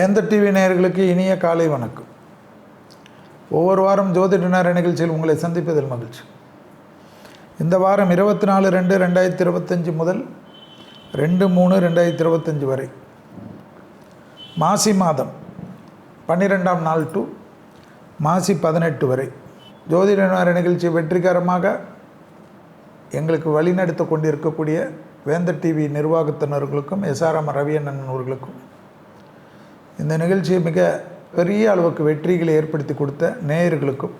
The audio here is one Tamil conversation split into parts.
வேந்த டிவி நேயர்களுக்கு இனிய காலை வணக்கம். ஒவ்வொரு வாரம் ஜோதிட நேர நிகழ்ச்சியில் உங்களை சந்திப்பதில் மகிழ்ச்சி. இந்த வாரம் இருபத்தி நாலு ரெண்டு ரெண்டாயிரத்தி இருபத்தஞ்சி முதல் ரெண்டு மூணு ரெண்டாயிரத்தி இருபத்தஞ்சி வரை. மாசி மாதம் பன்னிரெண்டாம் நாள் டு மாசி பதினெட்டு வரை. ஜோதிட நேர நிகழ்ச்சி வெற்றிகரமாக எங்களுக்கு வழிநடத்த கொண்டிருக்கக்கூடிய வேந்த டிவி நிர்வாகத்தினர்களுக்கும் எஸ்ஆர்எம் ரவியண்ணன் அவர்களுக்கும் இந்த நிகழ்ச்சியை மிக பெரிய அளவுக்கு வெற்றிகளை ஏற்படுத்தி கொடுத்த நேயர்களுக்கும்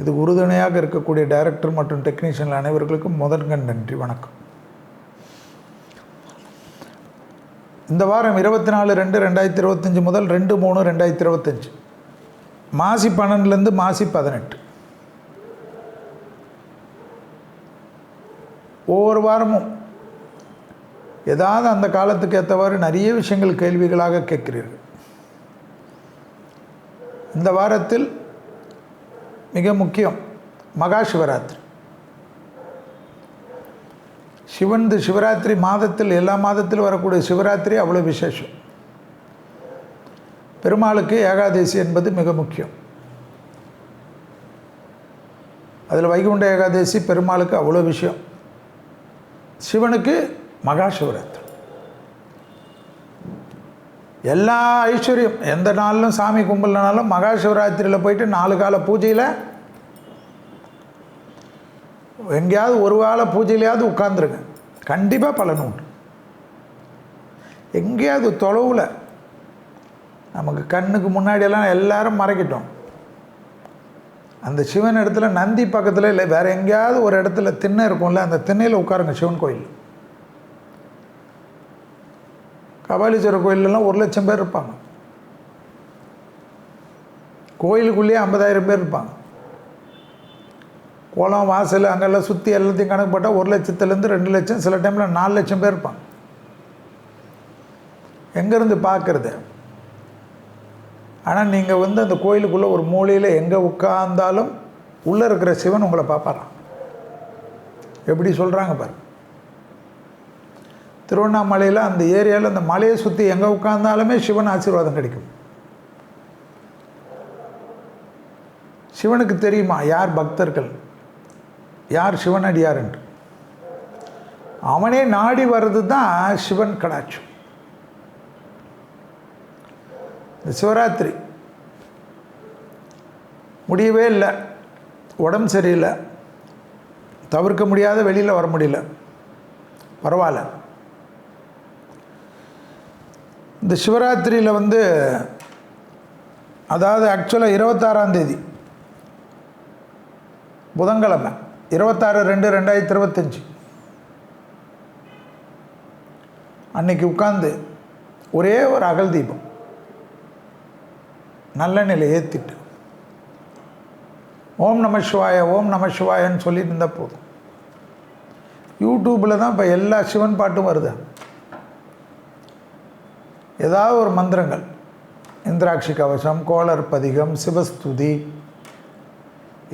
இது உறுதுணையாக இருக்கக்கூடிய டைரக்டர் மற்றும் டெக்னீஷியன் அனைவர்களுக்கும் முதன்கண் நன்றி வணக்கம். இந்த வாரம் இருபத்தி நாலு ரெண்டு ரெண்டாயிரத்தி இருபத்தஞ்சி முதல் ரெண்டு மூணு ரெண்டாயிரத்தி இருபத்தஞ்சி மாசி பன்னெண்டுலேருந்து மாசி பதினெட்டு. ஒவ்வொரு வாரமும் ஏதாவது அந்த காலத்துக்கு ஏற்றவாறு நிறைய விஷயங்கள் கேள்விகளாக கேட்கிறீர்கள். இந்த வாரத்தில் மிக முக்கியம் மகா சிவராத்திரி. சிவன் சிவராத்திரி மாதத்தில் எல்லா மாதத்திலும் வரக்கூடிய சிவராத்திரி அவ்வளோ விசேஷம். பெருமாளுக்கு ஏகாதசி என்பது மிக முக்கியம். அதில் வைகுண்ட ஏகாதசி பெருமாளுக்கு அவ்வளோ விஷயம். சிவனுக்கு மகாசிவராத்திரி. எல்லா ஐஸ்வர்யம் எந்த நாளிலும் சாமி கும்பலனாலும் மகா சிவராத்திரியில் போயிட்டு நாலு கால பூஜையில் எங்கேயாவது ஒரு கால பூஜையிலையாவது உட்காந்துருங்க கண்டிப்பாக பலன் உண்டு. எங்கேயாவது தொலைவில் நமக்கு கண்ணுக்கு முன்னாடியெல்லாம் எல்லாரும் மறைக்கிட்டோம். அந்த சிவன் இடத்துல நந்தி பக்கத்தில் இல்லை வேறு எங்கேயாவது ஒரு இடத்துல திண்ணை இருக்கும்ல அந்த திண்ணையில் உட்காருங்க சிவன் கோயில் கபாலீஸ்வரர் கோயிலெலாம் ஒரு லட்சம் பேர் இருப்பாங்க. கோயிலுக்குள்ளேயே ஐம்பதாயிரம் பேர் இருப்பாங்க. குளம் வாசல் அங்கெல்லாம் சுற்றி எல்லாத்தையும் கணக்கு போட்டால் ஒரு லட்சத்துலேருந்து ரெண்டு லட்சம் சில டைமில் நாலு லட்சம் பேர் இருப்பாங்க. எங்கேருந்து பார்க்குறது? ஆனால் நீங்கள் வந்து அந்த கோயிலுக்குள்ளே ஒரு மூலையில் எங்கே உட்கார்ந்தாலும் உள்ளே இருக்கிற சிவன் உங்களை பார்ப்பாரான் எப்படி சொல்கிறாங்க பாரு. திருவண்ணாமலையில் அந்த ஏரியாவில் அந்த மலையை சுற்றி எங்கே உட்கார்ந்தாலுமே சிவன் ஆசீர்வாதம் கிடைக்கும். சிவனுக்கு தெரியுமா யார் பக்தர்கள்? யார் சிவனடியார் என்று? அவனே நாடி வர்றது தான் சிவன் கடாட்சம். இந்த சிவராத்திரி முடியவே இல்லை. உடம்பு சரியில்லை. தவிர்க்க முடியாத வெளியில் வர முடியல. பரவாயில்ல. இந்த சிவராத்திரியில் வந்து அதாவது ஆக்சுவலாக இருபத்தாறாம் தேதி புதன்கிழமை இருபத்தாறு ரெண்டு ரெண்டாயிரத்தி இருபத்தஞ்சி. அன்னைக்கு உட்காந்து ஒரே ஒரு அகல் தீபம். நல்லெண்ணில் ஏற்றிட்டு ஓம் நம சிவாய ஓம் நம சிவாயன்னு சொல்லிட்டு இருந்தால் போதும். யூடியூப்பில் தான் இப்போ எல்லா சிவன் பாட்டும் வருது. ஏதாவது ஒரு மந்திரங்கள். இந்திராட்சி கவசம் கோளர் பதிகம் சிவஸ்துதி.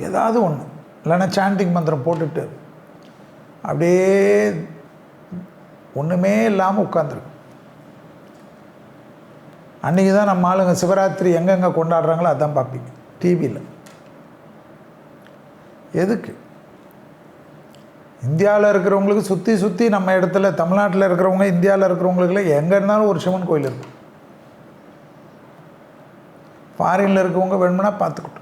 ஏதாவது ஒன்று இல்லைன்னா சாண்டிங் மந்திரம் போட்டுட்டு அப்படியே ஒன்றுமே இல்லாமல் உட்காந்துருக்கு அன்றைக்கி தான் நம்ம ஆளுங்க சிவராத்திரி எங்கெங்கே கொண்டாடுறாங்களோ அதான் பார்ப்பீங்க. டிவியில் எதுக்கு? இந்தியாவில் இருக்கிறவங்களுக்கு சுற்றி சுற்றி நம்ம இடத்துல தமிழ்நாட்டில் இருக்கிறவங்க இந்தியாவில் இருக்கிறவங்களுக்குலாம் எங்கே இருந்தாலும் ஒரு சிவன் கோயில் இருக்கும். ஃபாரினில் இருக்கவங்க வேணும்னா பார்த்துக்கிட்டோம்.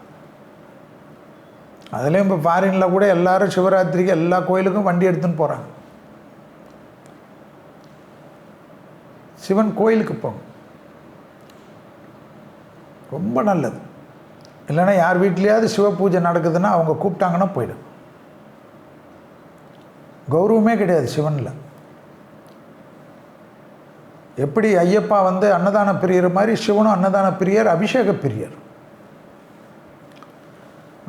அதுலேயும் இப்போ ஃபாரினில் கூட எல்லாரும் சிவராத்திரிக்கு எல்லா கோயிலுக்கும் வண்டி எடுத்துன்னு போகிறாங்க சிவன் கோயிலுக்கு போங்க. ரொம்ப நல்லது. இல்லைன்னா யார் வீட்லேயாவது சிவ பூஜை நடக்குதுன்னா அவங்க கூப்பிட்டாங்கன்னா போயிடும். கௌரவமே கிடையாது சிவனில். எப்படி ஐயப்பா வந்து அன்னதான பிரியர் மாதிரி சிவனும் அன்னதான பிரியர் அபிஷேக பிரியர்.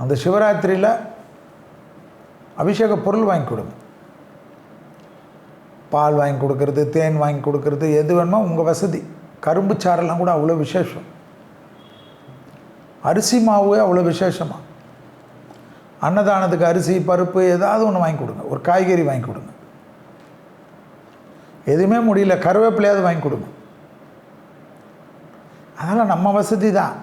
அந்த சிவராத்திரியில் அபிஷேக பொருள் வாங்கி கொடுங்க. பால் வாங்கி கொடுக்கறது தேன் வாங்கி கொடுக்கறது எது வேணுமோ உங்கள் வசதி. கரும்பு சாரெல்லாம் கூட அவ்வளோ விசேஷம். அரிசி மாவு அவ்வளோ விசேஷமாக அன்னதானத்துக்கு அரிசி பருப்பு ஏதாவது ஒன்று வாங்கி கொடுங்க. ஒரு காய்கறி வாங்கி கொடுங்க. எதுவுமே முடியல. கருவேப்பிலையாவது வாங்கி கொடுங்க. அதெல்லாம் நம்ம வசதி தான்.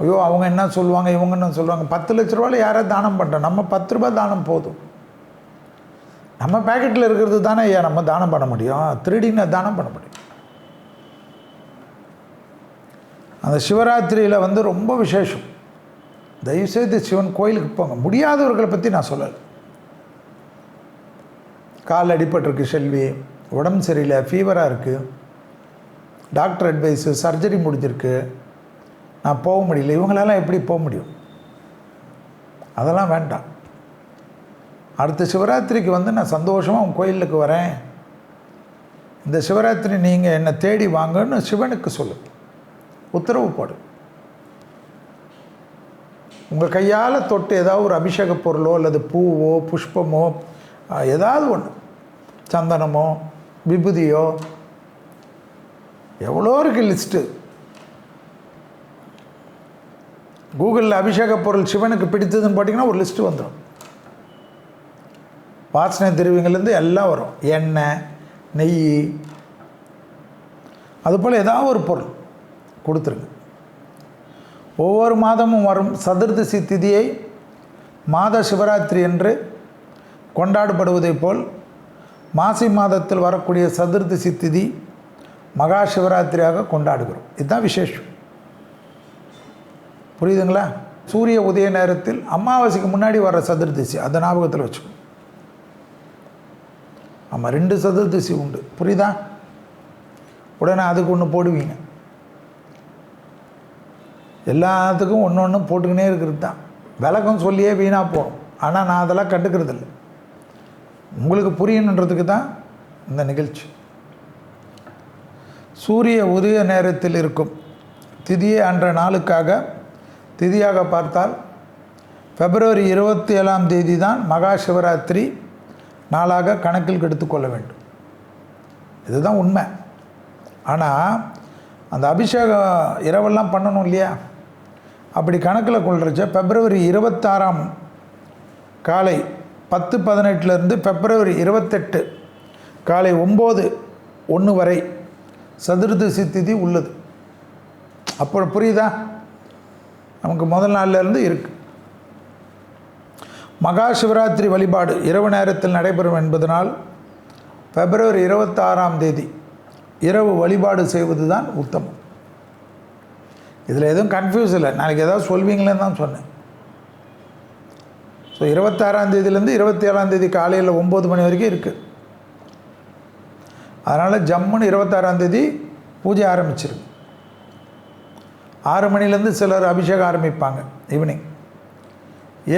ஐயோ அவங்க என்ன சொல்லுவாங்க இவங்க என்ன சொல்லுவாங்க? பத்து லட்ச ரூபாயில் யாரோ தானம் பண்ணுறோம் நம்ம பத்து ரூபாய் தானம் போதும். நம்ம பேக்கெட்டில் இருக்கிறது தானே ஐயா? நம்ம தானம் பண்ண முடியும். திருடின்னு தானம் பண்ண முடியும். அந்த சிவராத்திரியில் வந்து ரொம்ப விசேஷம். தயவுசெய்து சிவன் கோயிலுக்கு போங்க. முடியாதவர்களை பற்றி நான் சொல்லலை. கால் அடிபட்டிருக்கு செல்வி. உடம்பு சரியில்லை ஃபீவராக இருக்குது டாக்டர் அட்வைஸு சர்ஜரி முடிஞ்சிருக்கு. நான் போக முடியல. இவங்களெல்லாம் எப்படி போக முடியும்? அதெல்லாம் வேண்டாம். அடுத்த சிவராத்திரிக்கு வந்து நான் சந்தோஷமாக உங்கள் கோயிலுக்கு வரேன். இந்த சிவராத்திரி நீங்கள் என்னை தேடி வாங்கன்னு சிவனுக்கு சொல்லு. உத்தரவு போடு. உங்கள் கையால் தொட்டு ஏதாவது ஒரு அபிஷேக பொருளோ அல்லது பூவோ புஷ்பமோ ஏதாவது ஒன்று சந்தனமோ விபூதியோ எவ்வளோ இருக்குது லிஸ்ட்டு. கூகுளில் அபிஷேக பொருள் சிவனுக்கு பிடித்ததுன்னு பார்த்தீங்கன்னா ஒரு லிஸ்ட்டு வந்துடும் வாசனை திருவிங்கலேருந்து எல்லாம் வரும். எண்ணெய் நெய் அதுபோல் ஏதாவது ஒரு பொருள் கொடுத்துருங்க. ஒவ்வொரு மாதமும் வரும் சதுர்தசி திதியை மாத சிவராத்திரி என்று கொண்டாடப்படுவதைப் போல் மாசி மாதத்தில் வரக்கூடிய சதுர்தசி திதி மகா சிவராத்திரியாக கொண்டாடுகிறோம். இதுதான் விசேஷம். புரியுதுங்களா? சூரிய உதய நேரத்தில் அமாவாசைக்கு முன்னாடி வர சதுர்தசி அதை ஞாபகத்தில் வச்சுக்கணும். ஆமாம் ரெண்டு சதுர்தசி உண்டு. புரியுதா? உடனே அதுக்கு ஒன்று போடுவீங்க. எல்லாத்துக்கும் ஒன்று ஒன்று போட்டுக்கினே இருக்கிறது தான். விளக்கம் சொல்லியே வீணாக போகும். ஆனால் நான் அதெல்லாம் கண்டுக்கிறது இல்லை உங்களுக்கு புரியணுன்றதுக்கு தான் இந்த நிகழ்ச்சி. சூரிய உதய நேரத்தில் இருக்கும். திதியை அன்ற நாளுக்காக திதியாக பார்த்தால் பிப்ரவரி இருபத்தி ஏழாம் தேதி தான் மகா சிவராத்திரி நாளாக கணக்கில் எடுத்துக்கொள்ள வேண்டும். இதுதான் உண்மை. ஆனால் அந்த அபிஷேகம் இரவெல்லாம் பண்ணணும் இல்லையா? அப்படி கணக்கில் கொள்றச்ச பிப்ரவரி இருபத்தாறாம் காலை பத்து பதினெட்டுலேருந்து பிப்ரவரி இருபத்தெட்டு காலை ஒம்பது ஒன்று வரை சதுர்தசி திதி உள்ளது. அப்போ புரியுதா? நமக்கு முதல் நாள்லேருந்து இருக்குது மகா சிவராத்திரி வழிபாடு இரவு நேரத்தில் நடைபெறும் என்பதனால் பிப்ரவரி இருபத்தாறாம் தேதி இரவு வழிபாடு செய்வது தான் உத்தமம். இதில் எதுவும் கன்ஃபியூஸ் இல்லை. நாளைக்கு ஏதாவது சொல்வீங்களேன்னு தான் சொன்னேன். ஸோ இருபத்தாறாம் தேதியிலேருந்து இருபத்தி ஏழாம் தேதி காலையில் ஒம்பது மணி வரைக்கும் இருக்குது அதனால் ஜம்முன்னு இருபத்தாறாம் தேதி பூஜை ஆரம்பிச்சிருக்கு. ஆறு மணிலேருந்து சிலர் அபிஷேகம் ஆரம்பிப்பாங்க ஈவினிங்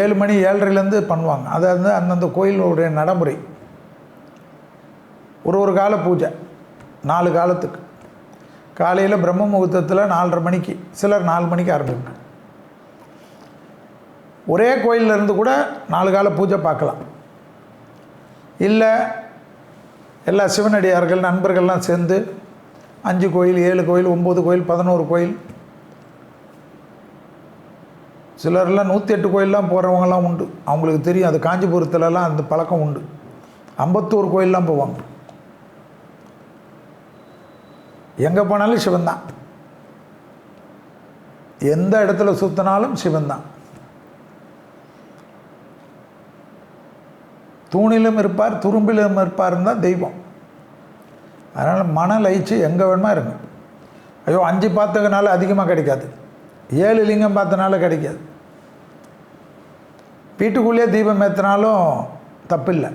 ஏழு மணி ஏழரைலேருந்து பண்ணுவாங்க. அது வந்து அந்தந்த கோயிலுடைய நடைமுறை. ஒரு ஒரு கால பூஜை நாலு காலத்துக்கு. காலையில் பிரம்ம முகூர்த்தத்தில் நாலரை மணிக்கு சிலர் நாலு மணிக்கு ஆரம்பிப்பாங்க. ஒரே கோயில்ல இருந்து கூட நாலு கால பூஜை பார்க்கலாம். இல்லை எல்லா சிவனடியார்கள் நண்பர்கள்லாம் சேர்ந்து அஞ்சு கோயில் ஏழு கோயில் ஒம்பது கோயில் பதினோரு கோயில். சிலர்லாம் நூற்றி எட்டு கோயிலெலாம் போகிறவங்கலாம் உண்டு. அவங்களுக்கு தெரியும் அது காஞ்சிபுரத்துலலாம் அந்த பழக்கம் உண்டு. ஐம்பத்தோரு கோயிலெலாம் போவாங்க. எங்கே போனாலும் சிவன் தான் எந்த இடத்துல சுற்றினாலும் சிவன் தான் தூணிலும் இருப்பார் துரும்பிலும் இருப்பார் தான் தெய்வம். அதனால் மன லயிச்சு எங்கே வேணுமா இருங்க. ஐயோ அஞ்சு பார்த்ததுனால அதிகமாக கிடைக்காது. ஏழு லிங்கம் பார்த்தனால கிடைக்காது. வீட்டுக்குள்ளேயே தீபம் ஏற்றினாலும் தப்பில்லை.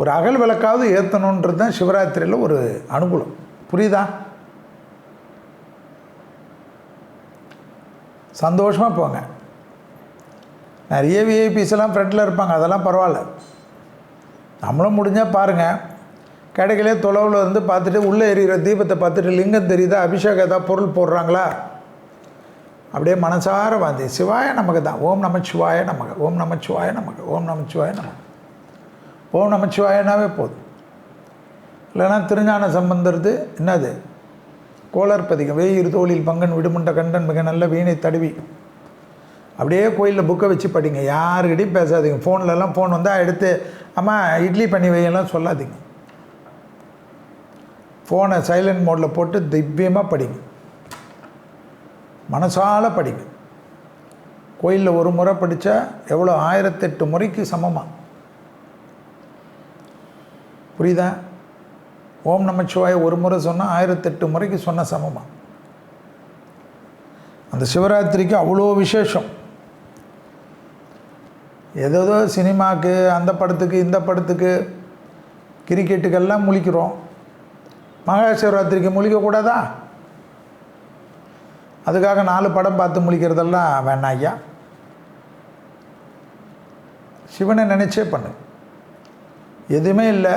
ஒரு அகல் விளக்காவது ஏற்றணுன்றது தான் சிவராத்திரியில் ஒரு அனுகூலம். புரியுதா? சந்தோஷமாக போங்க. நிறைய விஐபிஸ் எல்லாம் ஃப்ரெண்டில் இருப்பாங்க அதெல்லாம் பரவாயில்ல. நம்மளும் முடிஞ்சால் பாருங்கள் கிடைக்கலே தொலைவில் இருந்து பார்த்துட்டு உள்ளே எரிகிற தீபத்தை பார்த்துட்டு லிங்கம் தெரியுதா? அபிஷேகம் ஏதாவது பொருள் போடுறாங்களா? அப்படியே மனசார வாந்தி. சிவாய நமக்கு தான். ஓம் நம சிவாய நமக்கு ஓம் நம சிவாய நமக்கு ஓம் நம சிவாய நமக்கு ஓம் நமச்சிவாயனாவே போதும். இல்லைன்னா திருஞான சம்பந்தருது என்னது? கோளர் பதிகம் வேயிரு தோளில் பங்கன் விடுமுண்ட கண்டன் மிக நல்ல வீணை தடுவி. அப்படியே கோயிலில் புக்கை வச்சு படிங்க. யாருக்கிட்டையும் பேசாதீங்க. ஃபோன்லலாம் ஃபோன் வந்தால் எடுத்து அம்மா இட்லி பண்ணி வையெல்லாம் சொல்லாதீங்க. ஃபோனை சைலண்ட் மோடில் போட்டு திவ்யமாக படிங்க. மனசால படிங்க. கோயிலில் ஒரு முறை படித்தா எவ்வளோ ஆயிரத்தெட்டு முறைக்கு சமமாக புரியுதா? ஓம் நமச்சிவாய ஒரு முறை சொன்னால் ஆயிரத்தெட்டு முறைக்கு சொன்ன சமமாக அந்த சிவராத்திரிக்கு அவ்வளோ விசேஷம். ஏதேதோ சினிமாவுக்கு அந்த படத்துக்கு இந்த படத்துக்கு கிரிக்கெட்டுக்கெல்லாம் முழிக்கிறோம். மகா சிவராத்திரிக்கு முழிக்கக்கூடாதா அதுக்காக நாலு படம் பார்த்து முழிக்கிறதெல்லாம் வேணாம் ஐயா. சிவனை நினச்சே பண்ணு. எதுவுமே இல்லை.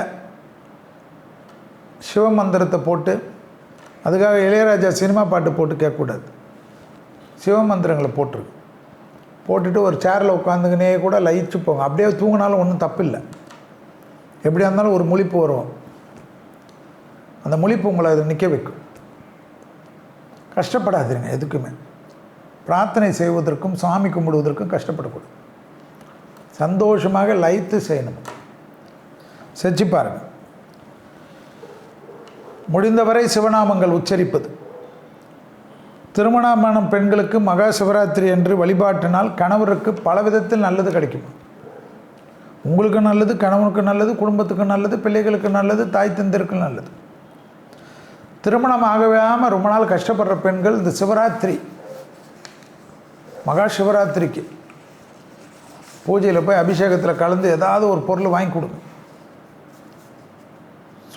சிவமந்திரத்தை போட்டு அதுக்காக இளையராஜா சினிமா பாட்டு போட்டு கேட்கக்கூடாது. சிவமந்திரங்களை போட்டிருக்கு. போட்டுட்டு ஒரு சேரில் உட்காந்துக்கினே கூட லயிச்சு போங்க. அப்படியே தூங்கினாலும் ஒன்றும் தப்பு இல்லை எப்படியா இருந்தாலும் ஒரு முழிப்பு வரும். அந்த முழிப்பு உங்களை அது நிற்க வைக்கும். கஷ்டப்படாதீங்க எதுக்குமே. பிரார்த்தனை செய்வதற்கும் சாமி கும்பிடுவதற்கும் கஷ்டப்படக்கூடாது. சந்தோஷமாக லயித்து செய்யணும். செஞ்சு பாருங்கள் முடிந்தவரை சிவநாமங்கள் உச்சரிப்பது. திருமணமான பெண்களுக்கு மகா சிவராத்திரி என்று வழிபாட்டினால் கணவருக்கு பல விதத்தில் நல்லது கிடைக்கும். உங்களுக்கு நல்லது கணவனுக்கு நல்லது குடும்பத்துக்கு நல்லது பிள்ளைகளுக்கு நல்லது தாய் தந்திற்கு நல்லது. திருமணம் ஆகவாமல் ரொம்ப நாள் கஷ்டப்படுற பெண்கள் இந்த சிவராத்திரி மகா சிவராத்திரிக்கு பூஜையில் போய் அபிஷேகத்தில் கலந்து ஏதாவது ஒரு பொருள் வாங்கி கொடுங்க.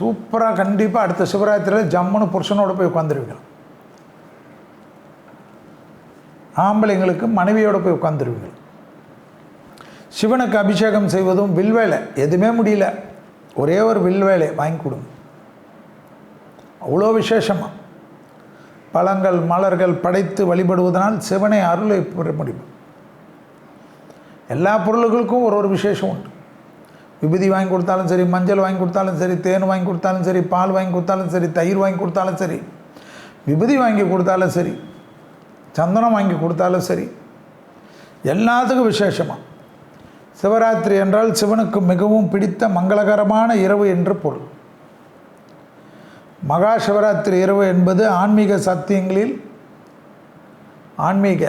சூப்பராக கண்டிப்பாக அடுத்த சிவராத்திரியில் ஜம்முன்னு புருஷனோட போய் உட்காந்துருவீங்க ஆம்பளைங்களுக்கு மனைவியோடு போய் உட்காந்துருவீங்க சிவனுக்கு அபிஷேகம் செய்வதும் வில்வேலை எதுவுமே முடியல. ஒரே ஒரு வில்வேலை வாங்கி கொடுங்க. அவ்வளோ விசேஷமாக பழங்கள் மலர்கள் படைத்து வழிபடுவதனால் சிவனை அருளை பெற முடியும். எல்லா பொருள்களுக்கும் ஒரு ஒரு விசேஷம் உண்டு. விபூதி வாங்கி கொடுத்தாலும் சரி மஞ்சள் வாங்கி கொடுத்தாலும் சரி தேன் வாங்கி கொடுத்தாலும் சரி பால் வாங்கி கொடுத்தாலும் சரி தயிர் வாங்கி கொடுத்தாலும் சரி விபூதி வாங்கி கொடுத்தாலும் சரி சந்தனம் வாங்கி கொடுத்தாலும் சரி எல்லாத்துக்கும் விசேஷமாக சிவராத்திரி என்றால் சிவனுக்கு மிகவும் பிடித்த மங்களகரமான இரவு என்று பொருள். மகா சிவராத்திரி இரவு என்பது ஆன்மீக சத்தியங்களில் ஆன்மீக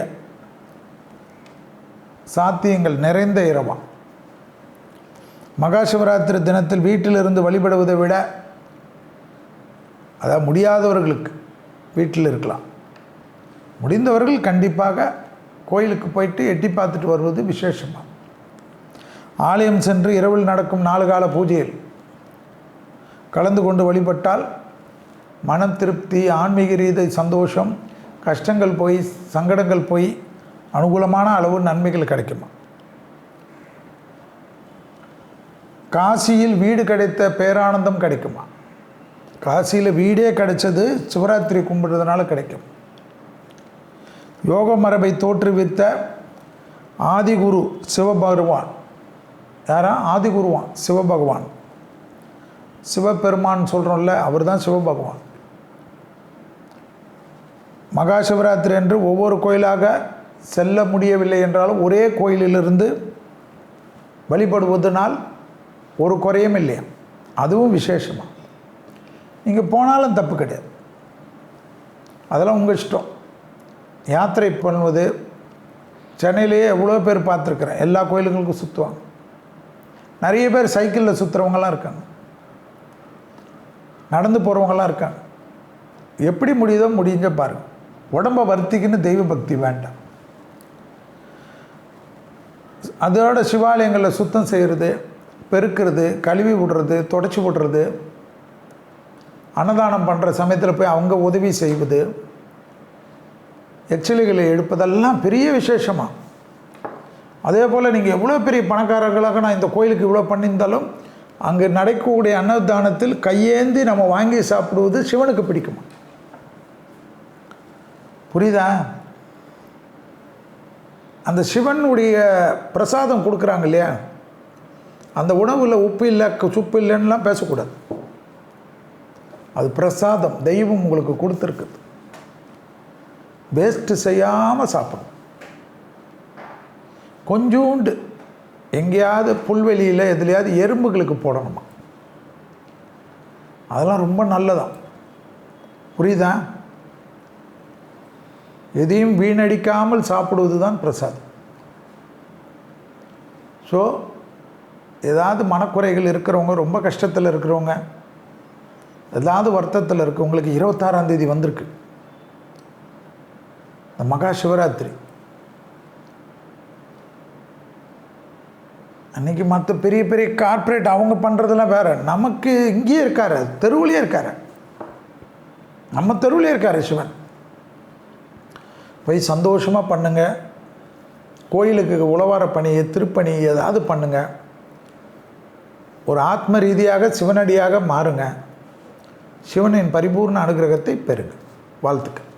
சாத்தியங்கள் நிறைந்த இரவாம் மகா சிவராத்திரி தினத்தில் வீட்டிலிருந்து வழிபடுவதை விட அதாவது முடியாதவர்களுக்கு வீட்டில் இருக்கலாம். முடிந்தவர்கள் கண்டிப்பாக கோயிலுக்கு போயிட்டு எட்டி பார்த்துட்டு வருவது விசேஷமாக ஆலயம் சென்று இரவில் நடக்கும் நாலு கால பூஜையில் கலந்து கொண்டு வழிபட்டால் மனம் திருப்தி ஆன்மீக ரீதி சந்தோஷம் கஷ்டங்கள் போய் சங்கடங்கள் போய் அனுகூலமான அளவு நன்மைகள் கிடைக்குமா? காசியில் வீடு கிடைத்த பேரானந்தம் கிடைக்குமா? காசியில் வீடே கிடைச்சது சிவராத்திரி கும்பிடுறதுனால கிடைக்கும். யோக மரபை தோற்றுவித்த ஆதிகுரு சிவபகவான். யாரா? ஆதிகுருவான் சிவபகவான். சிவபெருமான் சொல்கிறோம்ல அவர் தான் சிவபகவான். மகா சிவராத்திரி என்று ஒவ்வொரு கோயிலாக செல்ல முடியவில்லை என்றாலும் ஒரே கோயிலிலிருந்து வழிபடுவதனால் ஒரு குறையும் இல்லையா? அதுவும் விசேஷமாக நீங்கள் போனாலும் தப்பு கிடையாது. அதெல்லாம் உங்கள் இஷ்டம். யாத்திரை பண்ணுவது சென்னையிலேயே எவ்வளோ பேர் பார்த்துருக்குறேன். எல்லா கோயிலுங்களுக்கும் சுற்றுவாங்க நிறைய பேர் சைக்கிளில் சுற்றுறவங்களாம் இருக்காங்க. நடந்து போகிறவங்களாம் இருக்காங்க. எப்படி முடியுதோ முடிஞ்ச பாருங்கள் உடம்பை வருத்திக்கின்னு தெய்வ பக்தி வேண்டாம். அதோட சிவாலயங்களில் சுத்தம் செய்கிறது பெருக்கிறது கழுவி விடுறது தொடச்சி விடுறது அன்னதானம் பண்ணுற சமயத்தில் போய் அவங்க உதவி செய்வது எச்சலிகளை எடுப்பதெல்லாம் பெரிய விசேஷமாக அதே போல் நீங்கள் எவ்வளோ பெரிய பணக்காரர்களாக நான் இந்த கோயிலுக்கு இவ்வளோ பண்ணியிருந்தாலும் அங்கே நடக்கக்கூடிய அன்னதானத்தில் கையேந்தி நம்ம வாங்கி சாப்பிடுவது சிவனுக்கு பிடிக்குமா? புரியுதா? அந்த சிவனுடைய பிரசாதம் கொடுக்குறாங்க இல்லையா? அந்த உணவில் உப்பு இல்லை சுப்பு இல்லைன்னுலாம் பேசக்கூடாது. அது பிரசாதம் தெய்வம் உங்களுக்கு கொடுத்துருக்குது. வேஸ்ட்டு செய்யாமல் சாப்பிடணும் கொஞ்சோண்டு எங்கேயாவது புல்வெளியில் எதுலையாவது எறும்புகளுக்கு போடணுமா? அதெல்லாம் ரொம்ப நல்லதான். புரியுதா? எதையும் வீணடிக்காமல் சாப்பிடுவது தான் பிரசாதம். ஸோ ஏதாவது மனக்குறைகள் இருக்கிறவங்க ரொம்ப கஷ்டத்தில் இருக்கிறவங்க ஏதாவது வருத்தத்தில் இருக்கவங்களுக்கு இருபத்தாறாம் தேதி வந்திருக்கு. இந்த மகா சிவராத்திரி. அன்னைக்கு மற்ற பெரிய பெரிய கார்ப்பரேட் அவங்க பண்ணுறதெல்லாம் வேறு. நமக்கு இங்கேயே இருக்கார் தெருவுலேயே இருக்கார். நம்ம தெருவுலேயே இருக்கார் சிவன். போய் சந்தோஷமாக பண்ணுங்கள் கோயிலுக்கு உழவார பணி திருப்பணி ஏதாவது பண்ணுங்கள் ஒரு ஆத்ம ரீதியாக சிவனடியாக மாறுங்க. சிவனின் பரிபூர்ண அனுகிரகத்தை பெறுங்க. வாழ்த்துக்கள்.